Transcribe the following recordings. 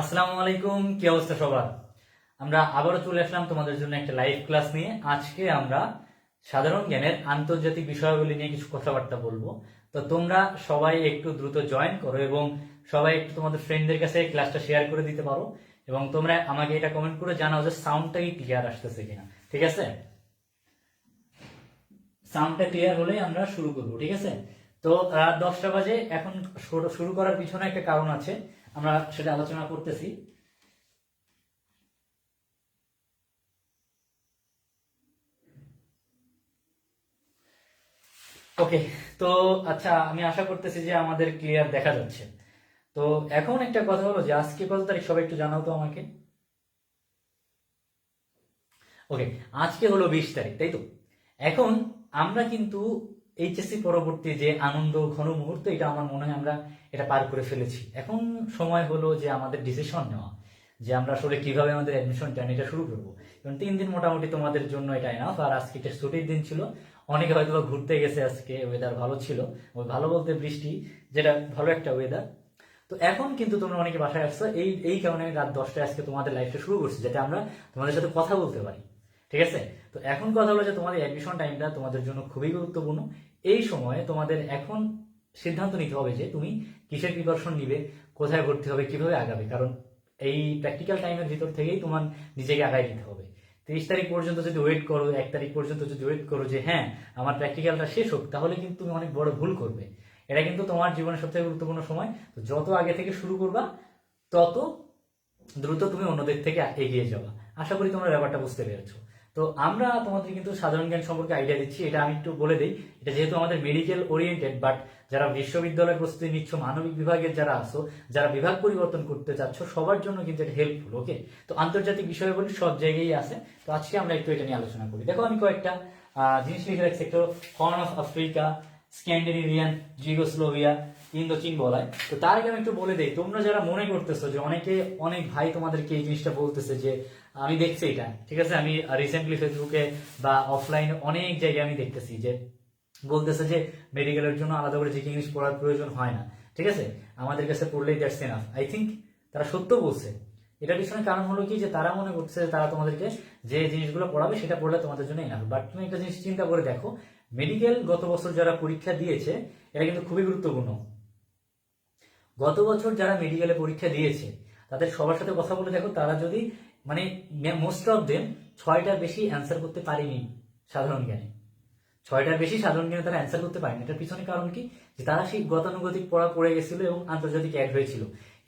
আসসালামু আলাইকুম, কি অবস্থা সবার? আমরা আবারও চলে আসলাম তোমাদের জন্য একটা লাইভ ক্লাস নিয়ে। আজকে আমরা সাধারণ জ্ঞানের আন্তর্জাতিক বিষয়াবলী নিয়ে কিছু কথাবার্তা বলব। তো তোমরা সবাই একটু দ্রুত জয়েন করো এবং সবাই একটু তোমাদের ফ্রেন্ডদের কাছে ক্লাসটা শেয়ার করে দিতে পারো এবং তোমরা আমাকে এটা কমেন্ট করে জানাও যে সাউন্ডটা কি ক্লিয়ার আসতেছে কিনা। ঠিক আছে? সাউন্ডটা ক্লিয়ার হলেই আমরা শুরু করব, ঠিক আছে? তো রাত দশটা বাজে, এখন শুরু করার পিছনে একটা কারণ আছে। আমরা সেটা আলোচনা করতেছি। ওকে, তো আচ্ছা আমি আশা করতেছি যে আমাদের ক্লিয়ার দেখা যাচ্ছে। তো এখন একটা কথা হলো যে, আজকে কত তারিখ? সবাই একটু জানাও তো আমাকে। ওকে, আজকে হলো বিশ তারিখ, তাই তো? এখন আমরা কিন্তু এইচএসসি পরবর্তী যে আনন্দ ঘন মুহূর্ত, এটা আমার মনে হয় আমরা এটা পার করে ফেলেছি। এখন সময় হলো যে আমাদের ডিসিশন নেওয়া, যে আমরা আসলে কীভাবে আমাদের অ্যাডমিশন জার্নিটা শুরু করব। কারণ তিন দিন মোটামুটি তোমাদের জন্য এটা এনাফ আর আজকে এটা ছুটির দিন ছিল। অনেকে হয়তো ঘুরতে গেছে আজকে ওয়েদার ভালো ছিল। ওই ভালো বলতে বৃষ্টি, যেটা ভালো একটা ওয়েদার তো এখন কিন্তু তোমরা অনেকে বাসায় আসছো, এই এই কারণে আমি রাত দশটায় আজকে তোমাদের লাইফটা শুরু করছি, যাতে আমরা তোমাদের সাথে কথা বলতে পারি। ঠিক আছে? তো এখন কথা হলো যে তোমাদের অ্যাডমিশন টাইমটা তোমাদের জন্য খুবই গুরুত্বপূর্ণ। এই সময়ে তোমাদের এখন সিদ্ধান্ত নিতে হবে যে তুমি কিসের প্রিপারেশন নিবে, কোথায় ভর্তি হবে, কীভাবে আগাবে। কারণ এই প্র্যাকটিক্যাল টাইমের ভিতর থেকেই তোমার নিজেকে আগায় নিতে হবে। তিরিশ তারিখ পর্যন্ত যদি ওয়েট করো, এক তারিখ পর্যন্ত যদি ওয়েট করো যে হ্যাঁ আমার প্র্যাকটিক্যালটা শেষ হোক, তাহলে কিন্তু তুমি অনেক বড় ভুল করবে। এটা কিন্তু তোমার জীবনের সবথেকে গুরুত্বপূর্ণ সময়। তো যত আগে থেকে শুরু করবা, তত দ্রুত তুমি অন্যদের থেকে এগিয়ে যাবা। আশা করি তোমরা ব্যাপারটা বুঝতে পেরেছ। তো আমরা তোমাদের কিন্তু সাধারণ জ্ঞান সম্পর্কে আইডিয়া দিচ্ছি, এটা আমি একটু বলে দিই। এটা যেহেতু আমাদের মেডিকেল ওরিয়েন্টেড বাট যারা বিশ্ববিদ্যালয় প্রস্তুতি নিচ্ছ, মানবিক বিভাগের যারা আসো যারা বিভাগ পরিবর্তন করতে চাচ্ছ, সবার জন্য কিন্তু এটা হেল্পফুল ওকে তো আন্তর্জাতিক বিষয় বিষয়গুলি সব জায়গায়ই আছে। তো আজকে আমরা একটু এটা নিয়ে আলোচনা করি। দেখো আমি কয়েকটা জিনিস লিখে রাখছি। একটু horn of Africa Scandinavian Yugoslavia ইন্দোচীন বলায় তো তার আগে আমি একটু বলে দেই, তোমরা যারা মনে করতেছো যে অনেকে, অনেক ভাই তোমাদেরকে এই জিনিসটা বলতেছে যে আমি দেখছি এটা, ঠিক আছে? আমি রিসেন্টলি ফেসবুকে বা অফলাইনে অনেক জায়গায় আমি দেখতেছি যে বলতেছে যে মেডিকেলের জন্য আলাদা করে যে ইংলিশ পড়ার প্রয়োজন হয় না, ঠিক আছে? আমাদের কাছে পড়লেই দ্যাটস এনাফ আই থিঙ্ক তারা সত্য বলছে। এটার পিছনে কারণ হলো কি? যে তারা মনে করছে তারা তোমাদেরকে যে জিনিসগুলো পড়াবে সেটা পড়লে তোমাদের জন্য এনাফ বাট তুমি একটা জিনিস চিন্তা করে দেখো মেডিকেল গত বছর যারা পরীক্ষা দিয়েছে এটা কিন্তু খুবই গুরুত্বপূর্ণ। গত বছর যারা মেডিকেলে পরীক্ষা দিয়েছে, তাদের সবার সাথে কথা বলে দেখো, তারা যদি মানে মোস্ট অফ দেম ছয়টার বেশি অ্যান্সার করতে পারেনি সাধারণ জ্ঞানে। ছয়টার বেশি সাধারণ জ্ঞানে তারা অ্যান্সার করতে পারেনি। এটার পিছনে কারণ কি? যে তারা সেই গতানুগতিক পড়া পড়ে গেছিল এবং আন্তর্জাতিক অ্যাড হয়েছিল।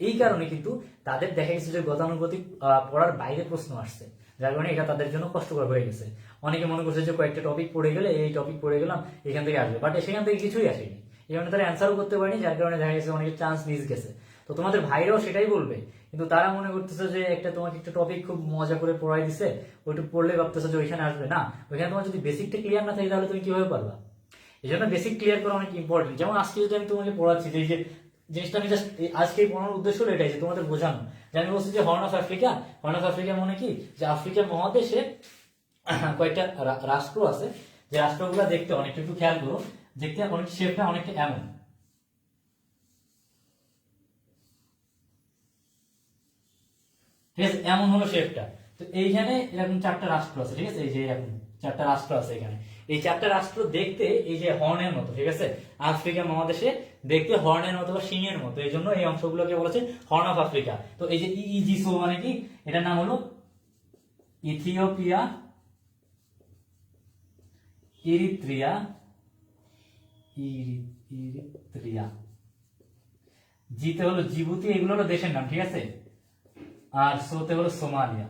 এই কারণে কিন্তু তাদের দেখা গেছে যে গতানুগতিক পড়ার বাইরে প্রশ্ন আসছে, যার কারণে এটা তাদের জন্য কষ্টকর হয়ে গেছে। অনেকে মনে করছে যে কয়েকটা টপিক পড়ে গেলে, এই টপিক পড়ে গেলাম, এখান থেকে আসবে। বাট সেখান থেকে কিছুই আসেনি। এই কারণে তারা অ্যান্সারও করতে পারেনি, যার কারণে দেখা গেছে অনেকের চান্স মিস গেছে। তো তোমাদের ভাইরাও সেটাই বলবে কিন্তু তারা মনে করতেছে যে একটা তোমাকে একটা টপিক খুব মজা করে পড়াই দিছে, ওইটুকু পড়লে ভাবতেছে যে ওইখানে আসবে না। ওইখানে তোমার যদি বেসিকটা ক্লিয়ার না থাকে তাহলে তুমি কীভাবে পারবা? এই জন্য বেসিক ক্লিয়ার করা অনেক ইম্পর্টেন্ট যেমন আজকে যদি আমি তোমাকে পড়াচ্ছি যে যে জিনিসটা আমি জাস্ট আজকে পড়ানোর উদ্দেশ্য হলো এটাই যে তোমাদের বোঝানো। যে আমি বলছি যে horn of Africa horn of Africa মানে কি? যে আফ্রিকা মহাদেশে কয়েকটা রাষ্ট্র আছে। যে রাষ্ট্রগুলো দেখতে অনেকটা একটু খেয়াল করো। দেখতে অনেক শেপটা অনেকটা এমন। ঠিক আছে? এমন হলো শেপটা তো এইখানে এরকম চারটা রাষ্ট্র আছে, ঠিক আছে? এই যে এরকম চারটা রাষ্ট্র আছে এখানে। এই চারটা রাষ্ট্র দেখতে এই যে হর্নের মতো, ঠিক আছে? আফ্রিকা মহাদেশে দেখতে হর্নের মতো বা সিংহের মতো। এই জন্য এই অংশগুলোকে বলেছে হর্ন অফ আফ্রিকা তো এই যে ইজি ইজিসো মানে কি? এটার নাম হলো ইথিওপিয়া ইরিত্রিয়া ইরি- ইরিত্রিয়া জিতে হলো জিবুতি, এগুলো হলো দেশের নাম, ঠিক আছে? আর সোতে হলো Somalia.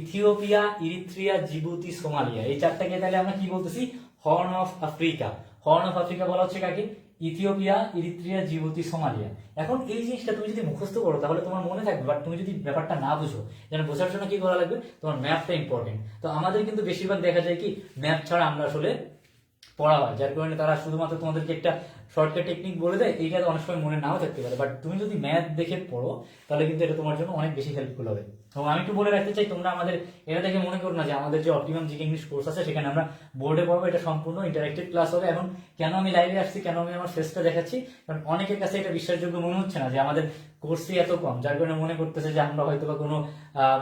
Ethiopia, Eritrea, Djibouti, Somalia. এই চারটাকে তাহলে আমরা কি বলতেছি? Horn of Africa. Horn of Africa বলা হচ্ছে কাকে? Ethiopia, Eritrea, Djibouti, Somalia. এখন এই জিনিসটা তুমি যদি মুখস্থ করো, তাহলে তোমার মনে থাকবে বাট তুমি যদি ব্যাপারটা না বুঝো, যেন বোঝার জন্য কি করা লাগবে? তোমার ম্যাপটা ইম্পর্টেন্ট তো আমাদের কিন্তু বেশিরভাগ দেখা যায় কি, ম্যাপ ছাড়া আমরা আসলে পড়া হয় যার কারণে তারা শুধুমাত্র তোমাদেরকে একটা শর্টকাট টেকনিক বলে দেয়, এইটা অনেক সময় মনে নাও থাকতে পারে। বাট তুমি যদি ম্যাথ দেখে পড়ো, তাহলে কিন্তু এটা তোমার জন্য অনেক বেশি হেল্পফুল হবে। এবং আমি একটু বলে রাখতে চাই, তোমরা আমাদের এটা দেখে মনে করো না যে আমাদের যে অপটিমাম জিকে ইংলিশ কোর্স আছে, সেখানে আমরা বোর্ডে পড়ব, এটা সম্পূর্ণ ইন্টারেক্টিভ ক্লাস হবে। এবং কেন আমি লাইভে আসছি, কেন আমি আমার ফেসটা দেখাচ্ছি? কারণ অনেকের কাছে এটা বিশ্বাসযোগ্য মনে হচ্ছে না যে আমাদের কোর্সই এত কম। যার কারণে মনে করতেছে যে আমরা হয়তো বা কোনো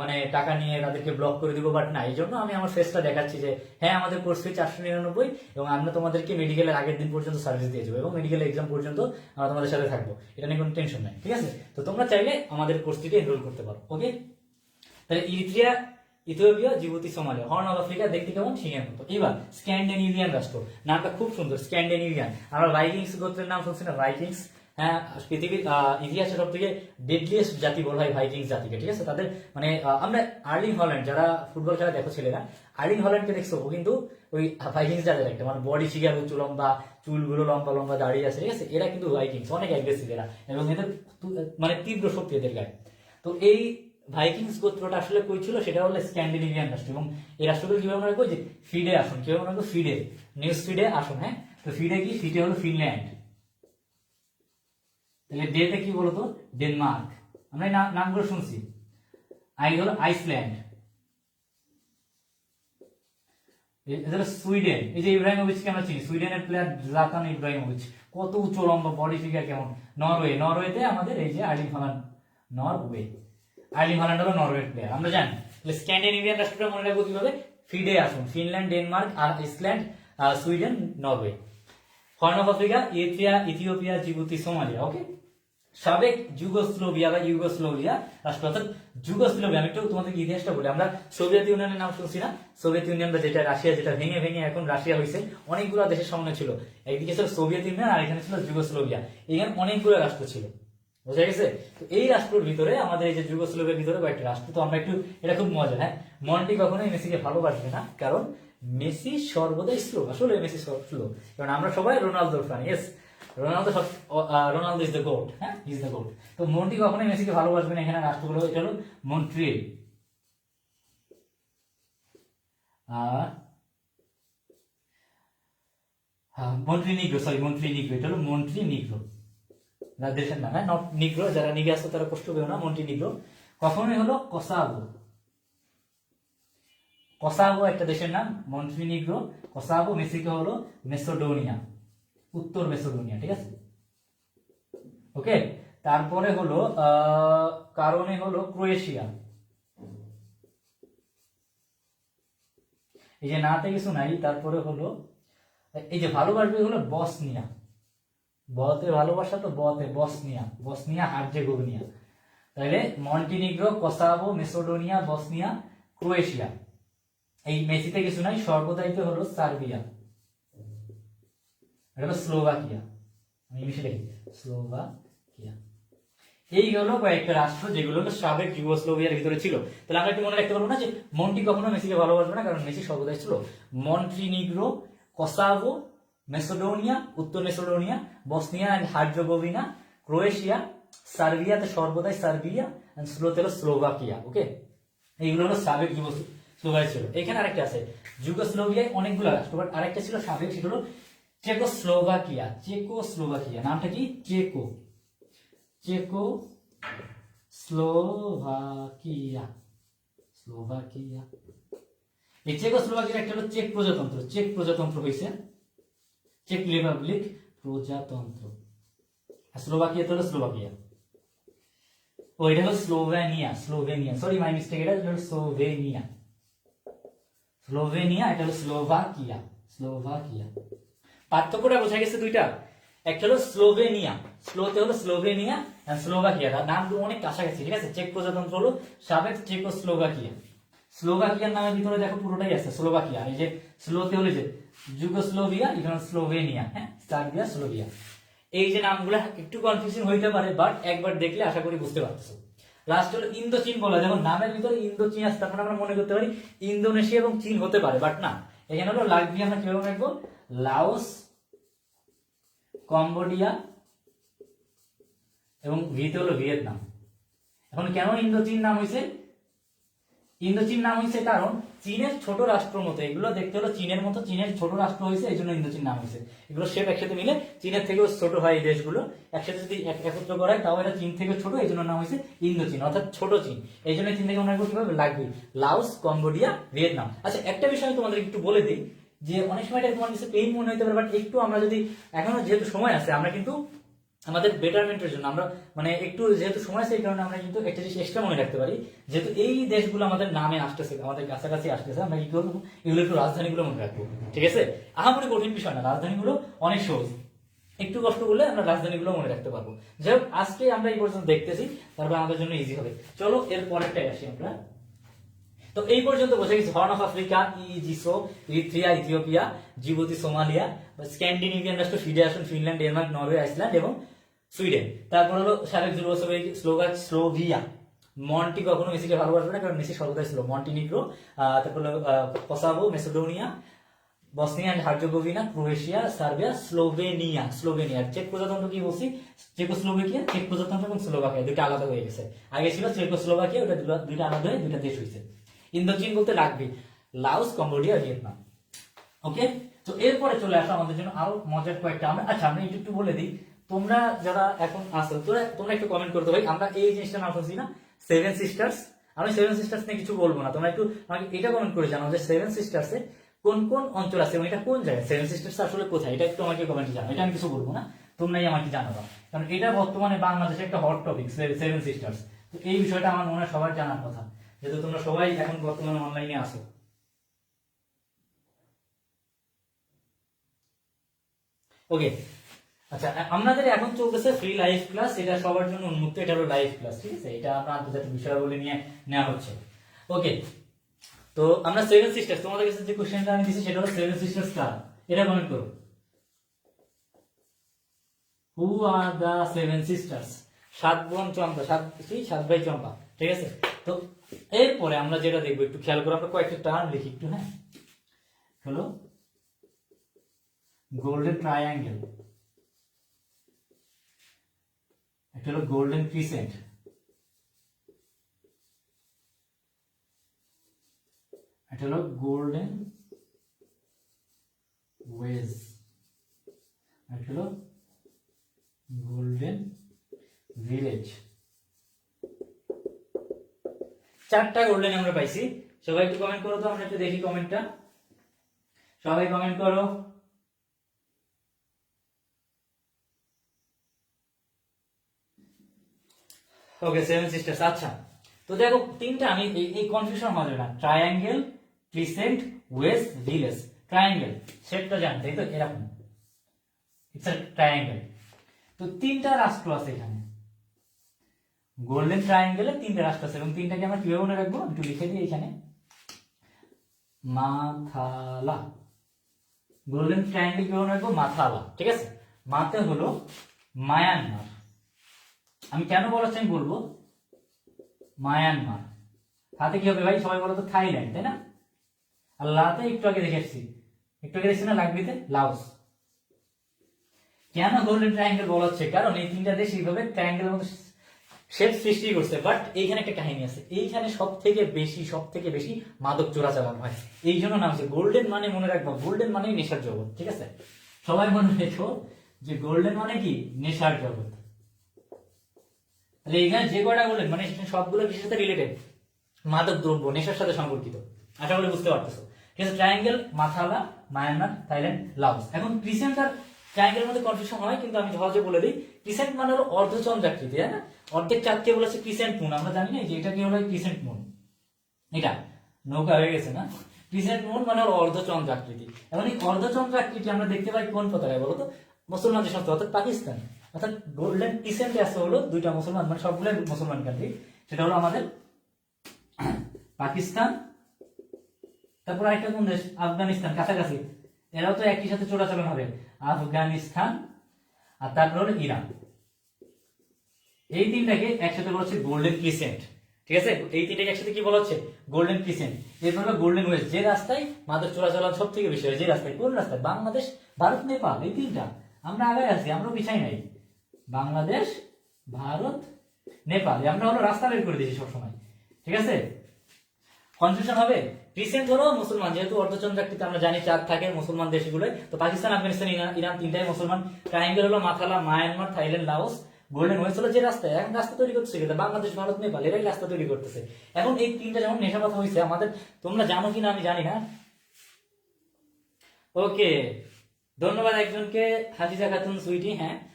মানে টাকা নিয়ে তাদেরকে ব্লক করে দিব বাট না এই জন্য আমি আমার ফেসটা দেখাচ্ছি যে হ্যাঁ আমাদের কোর্স ফি চারশো নিরানব্বই এবং আমরা তোমাদেরকে মেডিকেলের আগের দিন পর্যন্ত সার্ভিস দিয়ে যাব এবং মেডিকেল এক্সাম পর্যন্ত আমরা তোমাদের সাথে থাকব। এটা নিয়ে কোনো টেনশন নাই, ঠিক আছে? তো তোমরা চাইলে আমাদের কোর্সটিতে এনরোল করতে পারো ওকে তাহলে Eritrea, Ethiopia, Djibouti, Somalia horn of Africa দেখতে কেমন? সিংহের মতো। এবার, স্ক্যান্ডেনেভিয়ান রাষ্ট্র। নামটা খুব সুন্দর, স্ক্যান্ডেনেভিয়ান। আমরা ভাইকিংস গোত্রের নাম শুনছি না? ভাইকিংস হ্যাঁ পৃথিবীর ইতিহাসে সব থেকে ডেডলিয়েস্ট জাতি বলা হয় ভাইকিংস জাতিকে, ঠিক আছে? তাদের মানে আমরা আর্লিং হল্যান্ড যারা ফুটবল খেলা দেখো ছেলেরা আর্লিং হল্যান্ডকে দেখছ? কিন্তু ওই ভাইকিংস জাতের একটা মানে বডি ফিগার উঁচু লম্বা, চুলগুলো লম্বা লম্বা দাঁড়িয়ে আছে, ঠিক আছে? এরা কিন্তু ভাইকিংস অনেক অ্যাগ্রেসিভ এরা, এবং এদের মানে তীব্র শক্তি এদের গায়ে। তো এই ভাইকিংস গোত্রটা আসলে কই ছিল? সেটা হলো স্ক্যান্ডিনেভিয়ান রাষ্ট্র, এবং এই রাষ্ট্রগুলো কীভাবে মনে রাখব যে ফিডে আসুন, কীভাবে মনে রাখব ফিডে নিউজ ফিডে আসুন হ্যাঁ? তো ফিডে কি? ফিডে হলো ফিনল্যান্ড তাহলে ডেতে কি বলতো? ডেনমার্ক আমরা নামগুলো শুনছি। আই হলো আইসল্যান্ড সুইডেন এই যে ইব্রাহিমোভিচকে আমরা চিনি। সুইডেনের প্লেয়ার জলাতান ইব্রাহিমোভিচ কত উঁচু লম্বা বডি ফিগার কেমন? নরওয়ে নরওয়েতে আমাদের এই যে Erling Haaland Norway Erling Haaland হলো নরওয়ের প্লেয়ার আমরা জানি। তাহলে স্ক্যান্ডিনেভিয়ান রাষ্ট্রটা মনে রাখব কীভাবে? ফিডে আসুন। Finland Denmark R Iceland Sweden Norway horn of Africa ইথিয়া Ethiopia Djibouti Somalia okay সাবেক যুগোস্লোভিয়া বা ইউগোস্লোভিয়া রাষ্ট্র অর্থাৎ যুগোস্লোভিয়া, আমি একটু তোমাদের ইতিহাসটা বলি। আমরা সোভিয়েত ইউনিয়নের নাম শুনছি না? সোভিয়েত ইউনিয়ন বা যেটা রাশিয়া, যেটা ভেঙে ভেঙে এখন রাশিয়া হয়েছে অনেকগুলো দেশের সামনে ছিল। একদিকে ছিল সোভিয়েত ইউনিয়ন আর এখানে ছিল যুগোস্লোভিয়া। এখানে অনেকগুলো রাষ্ট্র ছিল। বুঝা গেছে? তো এই রাষ্ট্রের ভিতরে, আমাদের এই যে যুগোস্লোভিয়ার ভিতরে কয়েকটা রাষ্ট্র, তো আমরা একটু, এটা খুব মজা হ্যাঁ? মনটি কখনোই মেসিকে ভালোবাসবে না, কারণ মেসি সর্বদাই স্লো আসলে মেসি স্লো কারণ আমরা সবাই রোনালদোর fan yes Ronaldo Ronaldo is the GOAT হ্যাঁ? ইজ দ্য গোট তো মন্টি কখনোই মেসিকে ভালোবাসবে না এখানে রাষ্ট্রগুলো, এটা হলো মন্ট্রিয়েল। আর মন্ট্রিনিগ্রো সরি মন্ট্রিনিগ্রো এটা হলো মন্ট্রিনিগ্রো না, দেশের নাম হ্যাঁ? নট নিগ্রো, যারা নিগে আসতো তারা কষ্ট পেও না মন্ত্রী মন্টিনিগ্রো কখনোই হলো কসাগো। কসাগো একটা দেশের নাম মন্টিনিগ্রো কসাগো মেক্সিকো হলো মেসোডোনিয়া উত্তর মেসোডোনিয়া ঠিক আছে? ওকে তারপরে হলো কারণে হলো ক্রোয়েশিয়া এই যে নাতে কিছু নাই, তারপরে হলো, এই যে ভালোবাসবে হলো বসনিয়া বতে ভালোবাসা তো বতে বসনিয়া বসনিয়া হার্জেগোভিনিয়া তাহলে Montenegro Kosovo Macedonia Bosnia Croatia এই মেসিতে কিছু নাই সর্বদাইতে হলো সার্বিয়া। এটা হলো স্লোভাকিয়া। আমি ইংলিশে লিখি। স্লোভাকিয়া। এই হলো কয়েকটা রাষ্ট্র যেগুলো হলো সাবেক যুগোস্লোভিয়ার ভিতরে ছিল। তাহলে আমরা একটু মনে রাখতে পারব না যে মন্টি কখনো মেসিকে ভালোবাসবে না, কারণ মেসি সর্বদাই ছিল। মন্টিনিগ্রো কসাভো মেসোডোনিয়া, উত্তর Macedonia, Bosnia and Herzegovina, Croatia, সার্বিয়াতে সর্বদাই সার্বিয়া অ্যান্ড স্লোতে হলো স্লোভাকিয়া ওকে এইগুলো হলো সাবেক যুগোস্লোভিয়া ছিল এখানে আরেকটা আছে। যুগোস্লোভিয়ায় অনেকগুলো রাষ্ট্র বাট আরেকটা ছিল সাবেক সেটা হলো চেকোস্লোভাকিয়া। চেকোস্লোভাকিয়া, নামটা কি? চেকো। Czechoslovakia. স্লোভাকিয়া এই চেকোস্লোভাকিয়ার একটা হলো চেক প্রজাতন্ত্র। চেক প্রজাতন্ত্র হয়েছে চেক রিপাবলিক প্রজাতন্ত্র। স্লোভাকিয়া তো হলো স্লোভাকিয়া। ও, এটা হলো Slovenia Slovenia. Sorry my mistake এটা হলো স্লোভেনিয়া। স্লোভেনিয়া, এটা হলো স্লোভাকিয়া স্লোভাকিয়া। পার্থক্যটা বোঝা গেছে দুইটা। একটা হলো স্লোভেনিয়া, স্লোতে হলো স্লোভেনিয়া আর স্লোভাকিয়া। তার নামগুলো অনেক কাছাকাছি, ঠিক আছে? চেক প্রজাতন্ত্র হলো সাবেক চেকো স্লোভাকিয়া স্লোভাকিয়ার নামের ভিতরে দেখো পুরোটাই আছে, স্লোভাকিয়া। এই যে স্লোতে হলো যে যুগোস্লোভিয়া, এখানে স্লোভেনিয়া হ্যাঁ? সার্বিয়া স্লোভিয়া। এই যে নামগুলো, একটু কনফিউশন হইতে পারে বাট একবার দেখলে আশা করি বুঝতে পারতেছো। লাস্ট হলো ইন্দো চীন বলা যেমন নামের ভিতরে ইন্দো চীন আসে তারপরে আমরা মনে করতে পারি ইন্দোনেশিয়া এবং চীন হতে পারে বাট না। এখানে হলো লাগবি, আমরা কীভাবে রাখব? লাওস, কম্বোডিয়া এবং ভিতে হলো ভিয়েতনাম। এখন কেন ইন্দো চীন নাম হয়েছে ইন্দোচীন নাম হয়েছে কারণ চীনের ছোট রাষ্ট্র মতো, এগুলো দেখতে হলো চীনের মতো, চীনের ছোট রাষ্ট্র হয়েছে এই জন্য ইন্দোচীন নাম হয়েছে এগুলো শেপ একসাথে মিলে চীনের থেকেও ছোট হয় এই দেশগুলো। একসাথে যদি একত্র করায় তাও এটা চীন থেকে ছোট, এই জন্য নাম হয়েছে ইন্দোচীন, অর্থাৎ ছোট চীন। এই জন্য চীন থেকে রাখব কীভাবে? লাগবে। Laos, Cambodia, Vietnam. আচ্ছা একটা বিষয় তোমাদের একটু বলে দিই, যে অনেক সময় এটা তোমার কাছে পেইন মনে হতে পারে বাট একটু আমরা যদি এখনও যেহেতু সময় আছে, আমরা কিন্তু আমাদের বেটারমেন্টের জন্য। আমরা মানে একটু যেহেতু সময় এই কারণে আমরা কিন্তু একটা জিনিস এক্সট্রা মনে রাখতে পারি, যেহেতু এই দেশগুলো আমাদের নামে আসতেছে, আমাদের কাছাকাছি আসতেছে, আমরা কি করব? এগুলো একটু রাজধানীগুলো মনে রাখব, ঠিক আছে? আহামরি কঠিন বিষয় না, রাজধানীগুলো অনেক সহজ। একটু কষ্ট করলে আমরা রাজধানীগুলো মনে রাখতে পারব। যাই হোক, আজকে আমরা এই পর্যন্ত দেখতেছি, তারপর আমাদের জন্য ইজি হবে। চলো, এর পরেরটাই আসি আমরা। তো এই পর্যন্ত বোঝা গেছে। Horn of Africa ইজিসো Eritrea Ethiopia Djibouti Somalia Scandinavian রাষ্ট্র federation Finland Denmark Norway Iceland এবং সুইডেন। তারপর হলো সাবেক যুগোস্লোভাক স্লোভাক স্লোভিয়া। মন্টি কখনো মেসিকে ভালোবাসবে না, কারণ মেসি সর্বদাই ছিল মন্টিনিগ্রো। তারপর হলো Kosovo Macedonia, Bosnia and Herzegovina, Croatia, Serbia, Slovenia. Slovenia check প্রজাতন্ত্র কি বলছি? চেকোস্লোভাকিয়া চেক প্রজাতন্ত্র এবং স্লোভাকিয়া, দুইটা আলাদা হয়ে গেছে। আগে ছিল চেকোস্লোভাকিয়া, ওটা দুটো- আলাদা হয়ে দুইটা দেশ হয়েছে ইন্দোচীন বলতে লাগবে লাওস, কম্বোডিয়া, ভিয়েতনাম। ওকে তো এরপরে চলে আসো আমাদের জন্য আরও মজার কয়েকটা। আমরা আচ্ছা আমি একটু বলে দিই। তোমরা যারা এখন আসো তোরা তোমরা একটু কমেন্ট করতে ভাই, আমরা এই জিনিসটা না শুনছি না? সেভেন সিস্টার্স আমি সেভেন সিস্টার্স নিয়ে কিছু বলব না, তোমরা একটু আমাকে এটা কমেন্ট করে জানাও যে সেভেন সিস্টার্সে কোন কোন অঞ্চল আছে এবং এটা কোন জায়গায়? সেভেন সিস্টার্স আসলে কোথায়? এটা একটু আমাকে কমেন্টে জানাও, এটা আমি কিছু বলব না, তোমরাই আমাকে জানাব। কারণ এটা বর্তমানে বাংলাদেশে একটা হট টপিক সেভেন সিস্টার্স তো এই বিষয়টা আমার মনে হয় সবার জানার কথা, যেহেতু তোমরা সবাই এখন বর্তমানে অনলাইনে আসো ওকে আচ্ছা আ- আমাদের এখন চলতেছে ফ্রি লাইভ ক্লাস এটা সবার জন্য উন্মুক্ত, এটা হলো লাইভ ক্লাস ঠিক আছে? এটা আমরা আন্তর্জাতিক নিয়ে নেওয়া হচ্ছে। ওকে তো আমরা সেভেন সিস্টার্স তোমাদের কাছে যে কোশ্চেনটা আমি দিচ্ছি সেটা হলো সেভেন এটা কমেন্ট করো। হু আর দা সেভেন সিস্টার্স সাত বোন চম্পা, সাত, কি? সাত ভাই চম্পা, ঠিক আছে? তো এরপরে আমরা যেটা দেখব, একটু খেয়াল করো আমরা কয়েকটা টার্ম লিখি একটু হ্যাঁ? হলো গোল্ডেন ট্রায়াঙ্গেল একটা হলো গোল্ডেন ক্রিসেন্ট একটা হলো গোল্ডেন ওয়েজ একটা হলো গোল্ডেন ভিলেজ চারটা গোল্ডেন আমরা পাইছি। সবাই একটু কমেন্ট করো তো, আমরা একটু দেখি কমেন্টটা সবাই কমেন্ট করো। ওকে সেভেন সিস্টার্স আচ্ছা। তো দেখো, তিনটা আমি এই- কনফিউশন হবে না। Triangle crescent west village triangle সেটটা জান তাই তো এরকম ইটস ট্রায়াঙ্গেল তো তিনটা রাষ্ট্র আছে এখানে। গোল্ডেন ট্রায়াঙ্গেলে তিনটা রাষ্ট্র আছে, এবং তিনটাকে আমরা কীভাবে মনে রাখব? একটু লিখে দিই এখানে। মাথালা। গোল্ডেন ট্রায়াঙ্গেল কীভাবে মনে রাখব? মাথালা। ঠিক আছে? মাতে হলো মায়ানমার। আমি কেন বলাচ্ছি আমি বলব? মায়ানমার। হাতে কি হবে ভাই? সবাই বলো তো থাইল্যান্ড, তাই না? আর লাতে একটু আগে দেখে এসছি। একটু আগে দেখছি না লাগবিতে? লাওস। কেন গোল্ডেন ট্রায়াঙ্গেল বলা হচ্ছে? কারণ এই তিনটা দেশ এইভাবে ট্রায়াঙ্গেলের শেপ সৃষ্টি করছে। বাট এইখানে একটা কাহিনী আছে। এইখানে সব থেকে বেশি সব থেকে বেশি মাদক চোরা চোরাচালান হয়। এই জন্য নাম আছে গোল্ডেন মানে মনে রাখব। গোল্ডেন মানে নেশার জগৎ, ঠিক আছে? সবাই মনে রেখো যে গোল্ডেন মানে কি? নেশার জগৎ। তাহলে এখানে যে কয়টা বললেন মানে সবগুলো কিসের সাথে রিলেটেড মাদক দ্রব্য, নেশার সাথে সম্পর্কিত। আশা করি বুঝতে পারতেছো। ঠিক আছে ট্রায়াঙ্গেল মাথালা, মায়ানমার থাইল্যান্ড লাওস এখন ক্রিসেন্ট আর ট্রায়াঙ্গেলের মধ্যে কনফিউশন হয়, কিন্তু আমি সহজে বলে দিই ক্রিসেন্ট মানে হলো অর্ধচন্দ্রাকৃতি হ্যাঁ? অর্ধেক চাঁদকে বলেছে ক্রিসেন্ট মুন আমরা জানি না যে এটা কি হলো ক্রিসেন্ট মুন এটা নৌকা হয়ে গেছে, না? ক্রিসেন্ট মুন মানে হলো অর্ধচন্দ্রাকৃতি এবং এই অর্ধচন্দ্রাকৃতি আমরা দেখতে পাই কোন পতাকায় বলতো মুসলমান দেশ অর্থাৎ পাকিস্তান। অর্থাৎ গোল্ডেন ক্রিসেন্ট আছে হলো দুইটা মুসলমান মানে সবগুলো মুসলমান কান্ট্রি সেটা হলো আমাদের পাকিস্তান, তারপর আরেকটা কোন দেশ? আফগানিস্তান, কাছাকাছি। এরাও তো একই সাথে চোরাচালান হবে। আফগানিস্তান, আর তারপর হলো ইরান। এই তিনটাকে একসাথে বলা হচ্ছে গোল্ডেন ক্রিসেন্ট ঠিক আছে? এই তিনটাকে একসাথে কি বলা হচ্ছে? গোল্ডেন ক্রিসেন্ট এরপর হলো গোল্ডেন ওয়েস্ট যে রাস্তায় মাদক চোরাচালান সব থেকে বেশি হয়, যে রাস্তায়, কোন রাস্তায়? বাংলাদেশ, ভারত, নেপাল, এই তিনটা। আমরা আগে আছি আমরা পিছাই নাই। বাংলাদেশ, ভারত, নেপাল। আমরা হলো রাস্তা বের করে দিয়েছি সবসময়। ঠিক আছে? কনফিউশন হবে। রিসেন্ট হলো মুসলমান। যেহেতু অর্ধচন্দ্রাকৃতি আমরা জানি চাঁদ থাকে মুসলমান দেশগুলোয়, তো পাকিস্তান, আফগানিস্তান ইরান তিনটাই মুসলমান। ট্রাইঙ্গেল হলো মাথালা, Myanmar, Thailand, Laos, golden west হলো যে রাস্তা। এখন রাস্তা তৈরি করতেছে কিন্তু বাংলাদেশ, ভারত, নেপাল, এরাই রাস্তা তৈরি করতেছে। এখন এই তিনটা যেমন নেশা কথা হয়েছে আমাদের তোমরা জানো কিনা আমি জানি না। ওকে ধন্যবাদ একজনকে। হাফিজা খাতুন সুইটি হ্যাঁ।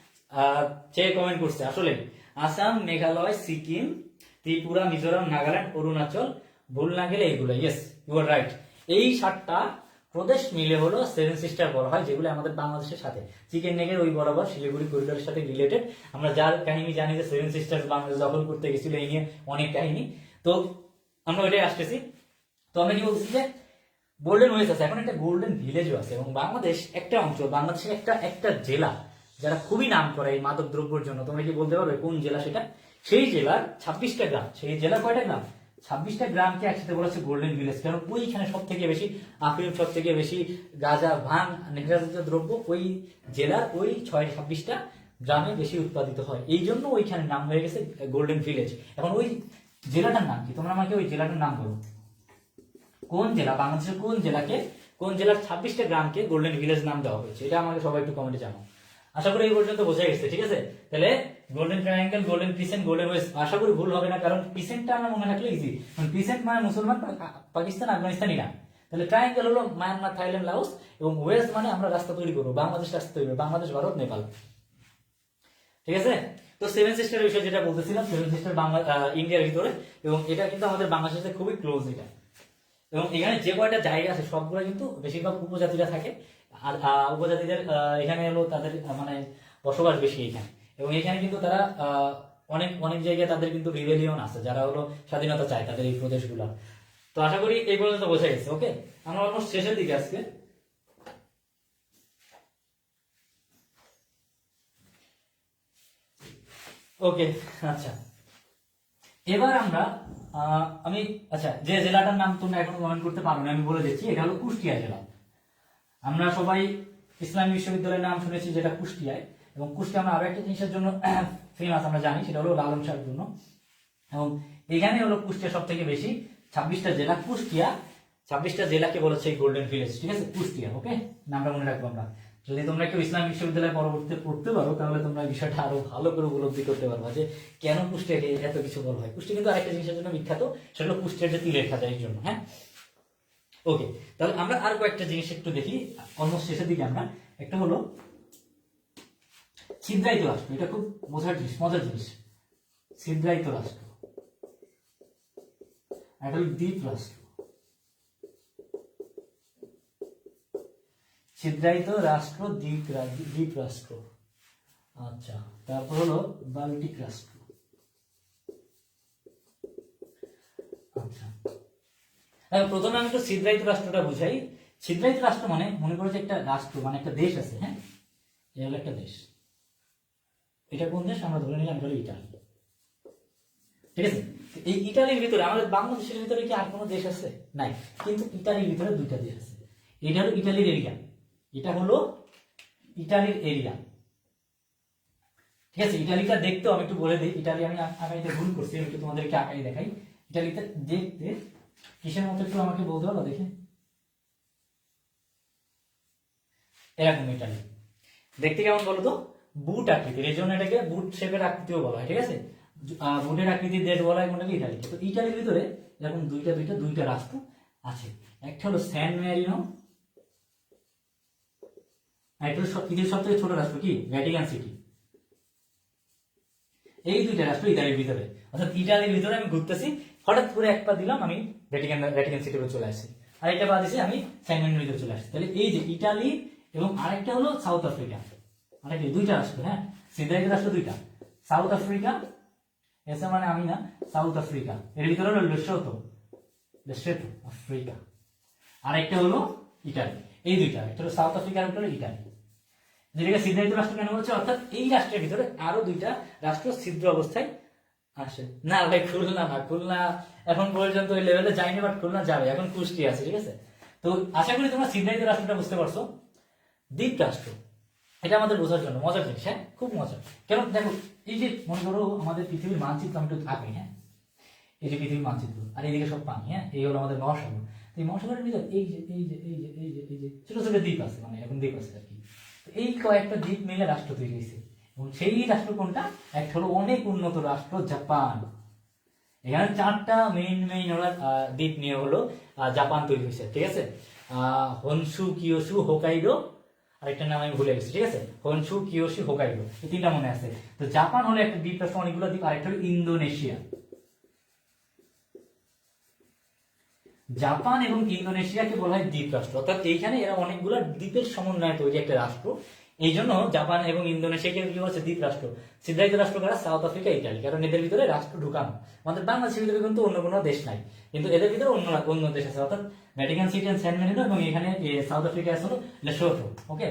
সে কমেন্ট করছে, আসলে আসাম, মেঘালয়, সিকিম, ত্রিপুরা, মিজোরাম, নাগাল্যান্ড, অরুণাচল, ভুল না গেলে এইগুলো ইয়েস ইউ আর রাইট এই সাতটা প্রদেশ মিলে হলো সেভেন সিস্টার বলা হয়, যেগুলো আমাদের বাংলাদেশের সাথে। চিকেন নেগের ওই বরাবর, শিলিগুড়ি করিডোরের সাথে রিলেটেড আমরা যার কাহিনী জানি যে সেভেন সিস্টার বাংলাদেশ দখল করতে গেছিল, এই নিয়ে অনেক কাহিনী। তো আমরা ওইটাই আসতেছি। তো আমরা কি বলছি যে গোল্ডেন ওয়েস আছে, এখন একটা গোল্ডেন ভিলেজও আছে, এবং বাংলাদেশ একটা অঞ্চল, বাংলাদেশের একটা একটা জেলা। যারা খুবই নাম করে এই মাদক দ্রব্যের জন্য, তোমরা কি বলতে পারবে কোন জেলা সেটা? সেই জেলার ছাব্বিশটা গ্রাম। সেই জেলা কয়টা গ্রাম? ছাব্বিশটা গ্রামকে একসাথে বলা হচ্ছে গোল্ডেন ভিলেজ কারণ ওইখানে সব থেকে বেশি আফিম সব থেকে বেশি গাঁজা ভাঙ নেশাজাতীয় দ্রব্য ওই জেলার ওই ছয়, ছাব্বিশটা গ্রামে বেশি উৎপাদিত হয়। এই জন্য ওইখানে নাম হয়ে গেছে গোল্ডেন ভিলেজ এখন ওই জেলাটার নাম কি? তোমরা আমাকে ওই জেলাটার নাম বলো। কোন জেলা? বাংলাদেশের কোন জেলাকে, কোন জেলার ছাব্বিশটা গ্রামকে গোল্ডেন ভিলেজ নাম দেওয়া হয়েছে? এটা আমাকে সবাই একটু কমেন্টে জানাও। আশা করি এই পর্যন্ত বোঝা গেছে, ঠিক আছে? তাহলে golden triangle golden crescent golden west আশা করি ভুল হবে না, কারণ ক্রিসেন্টটা আমার মনে রাখলে ইজি ক্রিসেন্ট মানে মুসলমান পাকিস্তান আফগানিস্তান ইরান তাহলে ট্রায়াঙ্গেল হলো মায়ানমার, থাইল্যান্ড, লাওস, এবং ওয়েস্ট মানে আমরা রাস্তা তৈরি করব, বাংলাদেশ রাস্তা তৈরি করব, বাংলাদেশ, ভারত, নেপাল। ঠিক আছে? তো সেভেন সিস্টার বিষয়ে যেটা বলতেছিলাম সেভেন সিস্টার বাংলা ইন্ডিয়ার ভিতরে, এবং এটা কিন্তু আমাদের বাংলাদেশের সাথে খুবই ক্লোজ এটা। এবং এখানে যে কয়টা জায়গা আছে, সবগুলো কিন্তু বেশিরভাগ উপজাতিরা থাকে। আর উপজাতিদের এখানে হলো তাদের মানে বসবাস বেশি এখানে। এবং এখানে কিন্তু তারা অনেক অনেক জায়গায় তাদের কিন্তু রিভেলিয়ন আছে, যারা হলো স্বাধীনতা চায় তাদের এই প্রদেশগুলো। তো আশা করি এই পর্যন্ত বোঝা গেছে, ওকে? আমরা অলমোস্ট শেষের দিকে আজকে। ওকে আচ্ছা। এবার আমরা আমি আচ্ছা যে জেলাটার নাম তোমরা এখন কমেন্ট করতে পারো না, আমি বলে দিচ্ছি, এটা হলো কুষ্টিয়া জেলা। আমরা সবাই ইসলামী বিশ্ববিদ্যালয়ের নাম শুনেছি, যেটা কুষ্টিয়ায়। এবং কুষ্টিয়া আমরা আরও একটা জিনিসের জন্য ফেমাস আমরা জানি, সেটা হলো লালন শাহের জন্য। এবং এখানে হলো কুষ্টিয়া সব থেকে বেশি, ছাব্বিশটা জেলা, কুষ্টিয়া। ছাব্বিশটা জেলাকে বলেছে গোল্ডেন ভিলেজ ঠিক আছে? কুষ্টিয়া ওকে নামটা মনে রাখব আমরা। যদি তোমরা কেউ ইসলাম বিশ্ববিদ্যালয়ে পরবর্তীতে পড়তে পারো, তাহলে তোমরা বিষয়টা আরও ভালো করে উপলব্ধি করতে পারবা যে কেন কুষ্টিয়াকে এত কিছু বলা হয়। কুষ্টি কিন্তু আরেকটা জিনিসের জন্য বিখ্যাত, সেটা হলো কুষ্টিয়ার যে তিলের খাজা এই জন্য হ্যাঁ? ওকে তাহলে আমরা আর কয়েকটা জিনিস একটু দেখি। অলমোস্ট শেষের দিকে আমরা। একটা হলো, ছিদ্রায়িত রাষ্ট্র। এটা খুব মজার জিনিস মজার জিনিস। ছিদ্রায়িত রাষ্ট্র। একটা দ্বীপ রাষ্ট্র। ছিদ্রায়িত রাষ্ট্র, দ্বীপ দ্বীপ রাষ্ট্র। আচ্ছা তারপর হলো বাল্টিক রাষ্ট্র। আচ্ছা প্রথমে আমি একটু ছিদ্রায়িত রাষ্ট্রটা বুঝাই। ছিদ্রায়িত রাষ্ট্র মানে মনে করো যে একটা রাষ্ট্র মানে একটা দেশ আছে হ্যাঁ? এটা হলো একটা দেশ। এটা কোন দেশ? আমরা ধরে নিলাম এটা ইটালি। ঠিক আছে? এই ইটালির ভিতরে, আমাদের বাংলাদেশের ভিতরে কি আর কোনো দেশ আছে? নাই। কিন্তু ইটালির ভিতরে দুইটা দেশ আছে। এটা হলো ইটালির এরিয়া। এটা হলো ইটালির এরিয়া। ঠিক আছে? ইটালিটা দেখতেও আমি একটু বলে দিই। ইটালি, আমি আ- আঁকাইতে ভুল করছি, আমি একটু তোমাদেরকে আঁকাই দেখাই। ইটালিটা দেখতে কিসের মতো একটু আমাকে বলতে পারো, দেখে। এরকম ইটালি দেখতে কেমন বলো তো? বুট আকৃতির, এই জন্য এটাকে বুট শেপের আকৃতিও বলা হয়, ঠিক আছে? বুটের আকৃতির দেশ বলা হয় কোনটাকে? ইটালি তো ইটালির ভিতরে এরকম দুইটা দুইটা দুইটা রাষ্ট্র আছে। একটা হলো স্যান ম্যারিনো আর একটা পৃথিবীর সব থেকে ছোট রাষ্ট্র কি? ভ্যাটিকান সিটি এই দুইটা রাষ্ট্র ইতালির ভিতরে। অর্থাৎ ইটালির ভিতরে আমি ঘুরতেছি, হঠাৎ করে এক পা দিলাম, আমি ভ্যাটিকান ভ্যাটিকান সিটিতে চলে আসছি আরেকটা পা দিছি, আমি স্যানম্যানের চলে আসছি তাহলে এই যে ইটালি এবং আরেকটা হলো সাউথ আফ্রিকা আরেকটা দুইটা রাষ্ট্র হ্যাঁ? সিদ্ধারিত রাষ্ট্র দুইটা। সাউথ আফ্রিকা এসে মানে আমি না সাউথ আফ্রিকা এর ভিতরে হলো লেসোতো লেসোতো আফ্রিকা আরেকটা হলো ইটালি এই দুইটা, একটা হলো সাউথ আফ্রিকা একটা হলো ইটালি যেটাকে সিদ্ধারিত রাষ্ট্র কেন বলছে? অর্থাৎ এই রাষ্ট্রের ভিতরে আরও দুইটা রাষ্ট্র ছিদ্র অবস্থায় আসে। না ভাই, খুলনা না, খুলনা এখন পর্যন্ত ওই লেভেলে যায়নি বাট খুলনা যাবে, এখন কুষ্টি আছে, ঠিক আছে? তো আশা করি তোমরা সিদ্ধারিত রাষ্ট্রটা বুঝতে পারছ। দ্বীপ রাষ্ট্র এটা আমাদের বোঝার জন্য মজার জিনিস হ্যাঁ? খুব মজা। কেন? দেখো, এই যে মনে করো আমাদের পৃথিবীর মানচিত্র, আমি একটু আঁকি হ্যাঁ? এই যে পৃথিবীর মানচিত্র, আর এইদিকে সব পানি হ্যাঁ? এই হলো আমাদের মহাসাগর। এই মহাসাগরের ভিতর এই যে এই যে এই যে এই যে এই যে, ছোট ছোট দ্বীপ আছে মানে এরকম দ্বীপ আছে আর কি। এই কয়েকটা দ্বীপ মিলে রাষ্ট্র তৈরি হয়েছে। সেই রাষ্ট্র কোনটা? একটা হলো অনেক উন্নত রাষ্ট্র, জাপান। এখানে চারটা মেইন মেইন ওরা দ্বীপ নিয়ে হলো জাপান তৈরি হয়েছে, ঠিক আছে? হনসু, কিয়োসু হোকাইডো আরেকটা নাম আমি ভুলে গেছি, ঠিক আছে? হনসু, কিয়োসু হোকাইডো এই তিনটা মনে আছে। তো জাপান হলো একটা দ্বীপ রাষ্ট্র, অনেকগুলো দ্বীপ, আরেকটা হলো ইন্দোনেশিয়া। জাপান এবং ইন্দোনেশিয়াকে বলা হয় দ্বীপ রাষ্ট্র, অর্থাৎ এইখানে এরা অনেকগুলো দ্বীপের সমন্বয়ে তৈরি একটা রাষ্ট্র। এই জন্য জাপান এবং ইন্দোনেশিয়াকে কি বলছে দ্বীপ রাষ্ট্র সিদ্ধায়িত রাষ্ট্র কারা? South Africa, Italy. কারণ এদের ভিতরে রাষ্ট্র ঢুকানো। আমাদের বাংলাদেশের ভিতরে কিন্তু অন্য কোনো দেশ নাই। কিন্তু এদের ভিতরে অন্য অন্য দেশ আছে। অর্থাৎ ভ্যাটিকান সিটি অ্যান্ড মেরিনো এবং এখানে সাউথ আফ্রিকা আছে হলো ওকে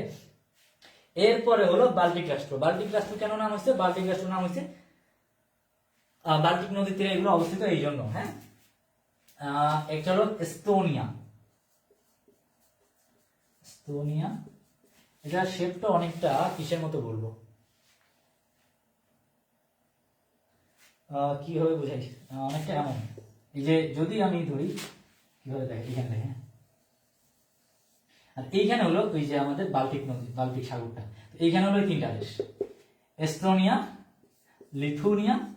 এরপরে হলো বাল্টিক রাষ্ট্র। বাল্টিক রাষ্ট্র কেন নাম হচ্ছে? বাল্টিক রাষ্ট্র নাম হচ্ছে বাল্টিক নদীর তীরে এগুলো অবস্থিত এই জন্য হ্যাঁ একটা হলো এস্তোনিয়া এস্তোনিয়া এটা শেপটা অনেকটা কিসের মতো বলব? আহ, কীভাবে বোঝাই? অনেকটা এমন। এই যে যদি আমি ধরি কীভাবে দেখ? এখানে দেখেন আর এইখানে হলো ওই যে আমাদের বাল্টিক নদী বাল্টিক সাগরটা। এইখানে হলো তিনটা দেশ। Estonia Lithuania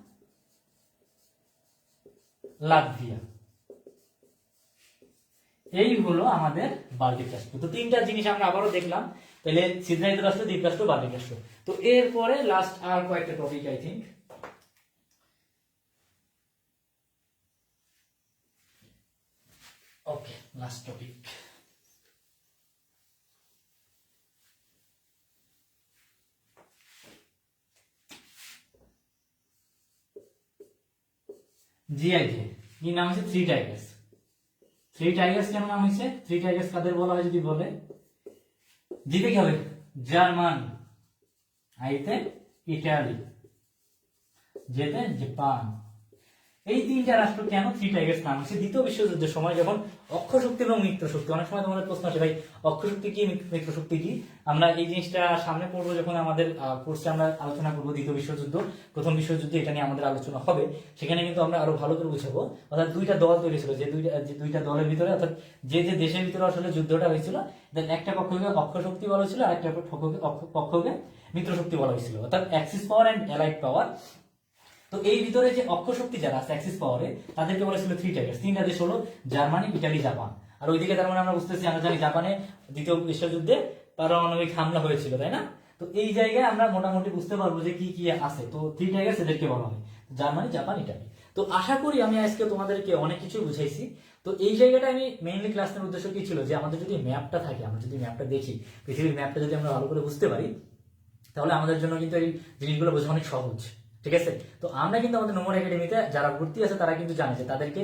Latvia. এই হলো আমাদের বাল্টিক রাষ্ট্র। তো তিনটা জিনিস আমরা আবারও দেখলাম। তাহলে সিদ্ধায়িত রাষ্ট্র, দ্বীপ রাষ্ট্র বাল্টিক রাষ্ট্র। তো এরপরে লাস্ট আর কয়েকটা topic I think okay last topic G I J হচ্ছে থ্রি টাইগার্স থ্রি টাইগার্স কেন নাম হয়েছে? থ্রি টাইগার্স কাদের বলা হয় যদি বলে? জিতে কি হবে? জার্মান আইতে ইটালি যেতে জাপান। এই তিনটা রাষ্ট্র কেন থ্রি টাইগার্স নাম হচ্ছে? দ্বিতীয় বিশ্বযুদ্ধের সময় যখন অক্ষ শক্তি এবং মিত্র শক্তি অনেক সময় তোমাদের প্রশ্ন আসে, ভাই অক্ষ শক্তি কি মিত্র- শক্তি কি? আমরা এই জিনিসটা সামনে পড়ব যখন আমাদের কোর্সে আমরা আলোচনা করব দ্বিতীয় বিশ্বযুদ্ধ, প্রথম বিশ্বযুদ্ধ এটা নিয়ে আমাদের আলোচনা হবে। সেখানে কিন্তু আমরা আরও ভালো করে বুঝাবো। অর্থাৎ দুইটা দল তৈরি ছিল, যে দুইটা যে দুইটা দলের ভিতরে, অর্থাৎ যে যে দেশের ভিতরে আসলে যুদ্ধটা হয়েছিল দেন একটা পক্ষকে অক্ষ শক্তি বলা হয়েছিল, আর একটা পক্ষকে পক্ষকে বলা হয়েছিল। অর্থাৎ axis power and allied power তো এই ভিতরে যে অক্ষ শক্তি যারা আছে অ্যাক্সিস পাওয়ারে তাদেরকে বলেছিল থ্রি টাইগার্স তিনটা দেশ হলো জার্মানি, ইটালি, জাপান। আর ওইদিকে তার মানে আমরা বুঝতেছি, আমরা জানি জাপানে দ্বিতীয় বিশ্বযুদ্ধে পারমাণবিক হামলা হয়েছিল, তাই না? তো এই জায়গায় আমরা মোটামুটি বুঝতে পারব যে কি কি আছে। তো থ্রি টাইগার্স এদেরকে বলা হয়, জার্মানি, জাপান, ইটালি। তো আশা করি আমি আজকে তোমাদেরকে অনেক কিছু বুঝাইছি। তো এই জায়গাটা আমি মেইনলি ক্লাসের উদ্দেশ্য কি ছিল? যে আমাদের যদি ম্যাপটা থাকে, আমরা যদি ম্যাপটা দেখি, পৃথিবীর ম্যাপটা যদি আমরা ভালো করে বুঝতে পারি, তাহলে আমাদের জন্য কিন্তু এই জিনিসগুলো বোঝা অনেক সহজ। ঠিক আছে? তো আমরা কিন্তু আমাদের নোমর একাডেমিতে যারা ভর্তি আছে, তারা কিন্তু জানে যে তাদেরকে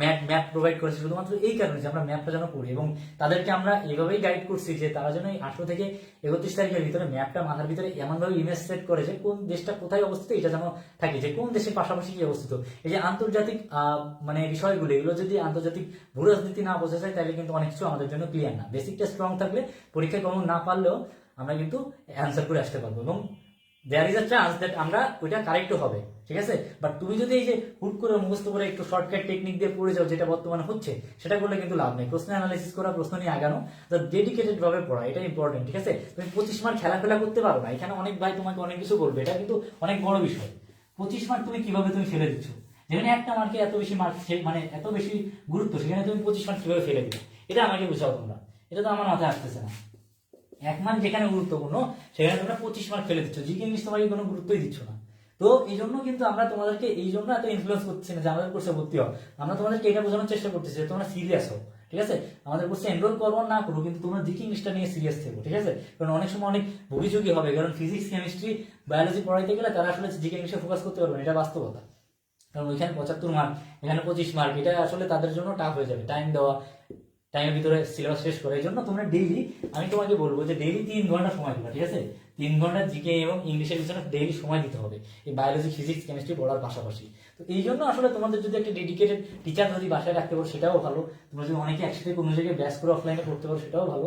ম্যাপ ম্যাপ প্রোভাইড করেছে শুধুমাত্র এই কারণে যে আমরা ম্যাপটা যেন পড়ি এবং তাদেরকে আমরা এভাবেই গাইড করছি যে তারা যেন এই আঠারো থেকে একত্রিশ তারিখের ভিতরে ম্যাপটা মাথার ভিতরে এমনভাবে ইমেজ সেট করে যে কোন দেশটা কোথায় অবস্থিত, এটা যেন থাকে যে কোন দেশের পাশাপাশি কি অবস্থিত। এই যে আন্তর্জাতিক মানে বিষয়গুলো, এগুলো যদি আন্তর্জাতিক ভূ রাজনীতি না বোঝা যায়, তাহলে কিন্তু অনেক কিছু আমাদের জন্য ক্লিয়ার না। বেসিকটা স্ট্রং থাকলে পরীক্ষায় কমন না পারলেও আমরা কিন্তু অ্যান্সার করে আসতে পারব এবং there is a chance that আমরা ওইটা কারেক্ট হবে, ঠিক আছে? বাট তুমি যদি এই যে হুট করে মুখস্থ করে একটু শর্টকাট টেকনিক দিয়ে পড়ে যাও, যেটা বর্তমানে হচ্ছে, সেটা করলে কিন্তু লাভ নেই। প্রশ্ন অ্যানালাইসিস করা, প্রশ্ন নিয়ে আগানো ডেডিকেটেড ভাবে পড়া, এটা ইম্পর্টেন্ট ঠিক আছে? তুমি পঁচিশ মার্ক খেলা ফেলা করতে পারো না, এখানে অনেক ভাই তোমাকে অনেক কিছু বলবে, এটা কিন্তু অনেক বড় বিষয়। পঁচিশ মার্ক তুমি কীভাবে তুমি ফেলে দিচ্ছ? যেখানে একটা মার্কে এত বেশি মার্ক মানে এত বেশি গুরুত্ব, সেখানে তুমি পঁচিশ মার্ক কীভাবে ফেলে দিবে এটা আমাকে বুঝাও তোমরা। এটা তো আমার মাথায় আসতেছে না। এক মার্ক যেখানে গুরুত্বপূর্ণ, সেখানে তোমরা পঁচিশ মার্ক ফেলে দিচ্ছ। জিকে ইংলিশ তোমাকে কোনো গুরুত্বই দিচ্ছ না। তো এই জন্য কিন্তু আমরা তোমাদেরকে এই জন্য এত ইনফ্লুয়েন্স করছি না যে আমাদের কোর্সে ভর্তি হও। আমরা তোমাদেরকে এটা বোঝানোর চেষ্টা করতেছি যে তোমরা সিরিয়াস হও, ঠিক আছে? আমাদের কোর্সে এনরোল করব না করব কিন্তু তোমরা জিকে ইংলিশটা নিয়ে সিরিয়াস থেকো, ঠিক আছে? কারণ অনেক সময় অনেক ভবিযোগী হবে, কারণ ফিজিক্স কেমিস্ট্রি বায়োলজি পড়াইতে গেলে তারা আসলে জিকে ইংলিশে ফোকাস করতে পারবে না, এটা বাস্তবতা। কারণ ওইখানে পঁচাত্তর মার্ক এখানে পঁচিশ মার্ক এটা আসলে তাদের জন্য টাফ হয়ে যাবে টাইম দেওয়া। টাইমের ভিতরে সিলেবাস শেষ করে এই জন্য তোমরা ডেইলি আমি তোমাকে বলব যে ডেইলি তিন ঘণ্টা সময় দিবা, ঠিক আছে? তিন ঘণ্টা জিকে এবং ইংলিশের পিছনে ডেইলি সময় দিতে হবে, এই বায়োলজি ফিজিক্স কেমিস্ট্রি পড়ার পাশাপাশি। তো এই জন্য আসলে তোমাদের যদি একটা ডেডিকেটেড টিচার যদি বাসায় রাখতে পারো, সেটাও ভালো। তোমরা যদি অনেকে একসাথে কোনো জায়গায় ব্যাস করে অফলাইনে পড়তে পারো, সেটাও ভালো।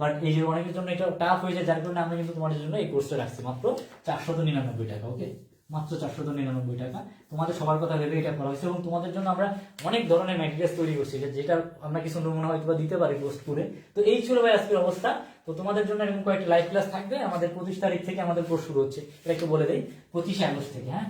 বাট এই যে অনেকের জন্য এটা টাফ হয়ে যায়, যার কারণে আমরা কিন্তু তোমাদের জন্য এই কোর্সটা রাখছি, মাত্র চারশত নিরানব্বই টাকা ওকে মাত্র চারশো নিরানব্বই টাকা। তোমাদের সবার কথা ভেবে এটা করা হয়েছে এবং তোমাদের জন্য আমরা অনেক ধরনের ম্যাটেরিয়ালস তৈরি করছি। যেটা আমরা কিছু নমুনা হয়তো দিতে পারি পোস্ট করে তো এই ছিল ভাই আজকের অবস্থা। তো তোমাদের জন্য এরকম কয়েকটা লাইভ ক্লাস থাকবে। আমাদের পঁচিশ তারিখ থেকে আমাদের কোর্স শুরু হচ্ছে। এটা একটু বলে দেই, পঁচিশে আগস্ট থেকে হ্যাঁ?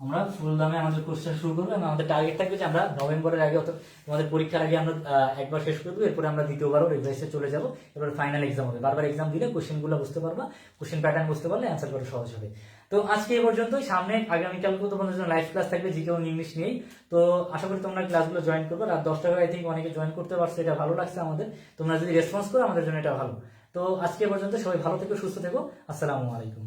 আমরা ফুল দামে আমাদের কোর্সটা শুরু করব এবং আমাদের টার্গেট থাকবে যে আমরা নভেম্বরের আগে অত তোমাদের পরীক্ষার আগে আমরা একবার শেষ করে দেবো, এরপরে আমরা দ্বিতীয়বারও রিভাইসে চলে যাব। এবার ফাইনাল এক্সাম হবে। বারবার এক্সাম দিলে কোশ্চেনগুলো বুঝতে পারবা কোশ্চেন প্যাটার্ন বুঝতে পারলে অ্যান্সার করা সহজ হবে। তো আজকে এ পর্যন্তই। সামনে আগামীকালকেও তোমাদের জন্য লাইভ ক্লাস থাকবে জিকে ইংলিশ নিয়েই। তো আশা করি তোমরা ক্লাসগুলো জয়েন করবে। আর দশটা আই থিঙ্ক অনেকে জয়েন করতে পারছ, এটা ভালো লাগছে আমাদের। তোমরা যদি রেসপন্স করো, আমাদের জন্য এটা ভালো। তো আজকে পর্যন্ত সবাই ভালো থেকো, সুস্থ থেকো। আসসালামু আলাইকুম।